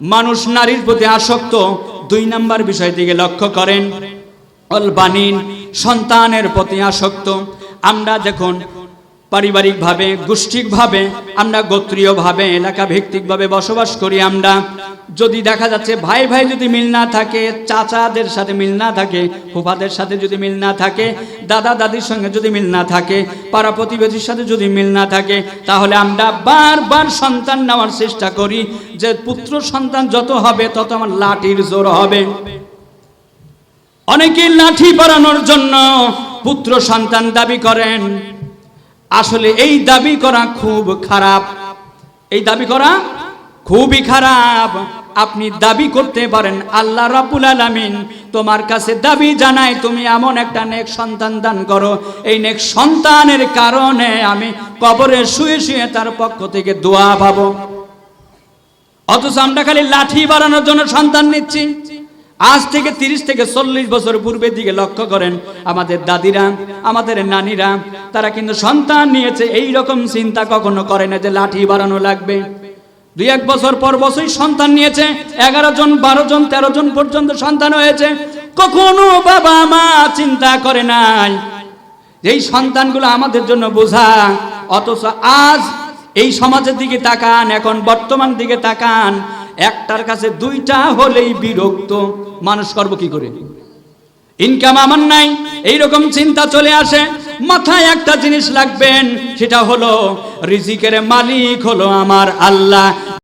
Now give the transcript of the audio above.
মানুষ নারীর প্রতি আসক্ত। দুই নাম্বার বিষয় দিকে লক্ষ্য করেন। অলবানিন সন্তানের প্রতি আসক্ত। আমরা যখন পারিবারিকভাবে, গোষ্ঠীকভাবে, আমরা গোত্রীয়ভাবে এলাকা ভিত্তিকভাবে বসবাস করি আমরা। যদি দেখা যাচ্ছে ভাই ভাই যদি মিল না থাকে, চাচাদের সাথে মিল না থাকে, ফুফাদের সাথে যদি মিল না থাকে, দাদা দাদির সঙ্গে যদি মিল না থাকে, পাড়া প্রতিবেশীর সাথে যদি মিল না থাকে, তাহলে আমরা বারবার সন্তান নেওয়ার চেষ্টা করি যে পুত্র সন্তান যত হবে, তত আমার লাঠির জোর হবে। অনেকে লাঠি বাড়ানোর জন্য পুত্র সন্তান দাবি করেন। আসলে এই দাবি করা খুব খারাপ। এই দাবি করা খুবই খারাপ। আপনি দাবি করতে পারেন, আল্লাহ রাব্বুল আলামিন তোমার কাছে দাবি জানায়, তুমি এমন একটা নেক সন্তান দান করো। এই নেক সন্তানের কারণে আমি কবরে শুয়ে শুয়ে তার পক্ষ থেকে দোয়া পাবো। অথচ আমরা খালি লাঠি বাড়ানোর জন্য সন্তান নিচ্ছি। আজ থেকে তিরিশ থেকে চল্লিশ বছর পূর্বের দিকে লক্ষ্য করেন আমাদের দাদিরা, আমাদের নানিরা, তারা কিন্তু সন্তান নিয়েছে এই রকম চিন্তা কখনো করে না যে লাঠি বাড়ানো লাগবে। দুই এক বছর পর বছরই সন্তান নিয়েছে, এগারো জন, বারো জন, তেরো জন পর্যন্ত সন্তান হয়েছে। কখনো বাবা মা চিন্তা করে নাই। এই সন্তানগুলো আমাদের জন্য বোঝা, অথচ আজ এই সমাজের দিকে তাকান, এখন বর্তমান দিকে তাকান একটার কাছে দুইটা হলেই বিরক্ত। মানুষ করব কি করে? ইনকাম আমার নাই, এইরকম চিন্তা চলে আসে। মাথায় একটা জিনিস লাগবেন, সেটা হলো, রিজিকের মালিক হলো আমার আল্লাহ।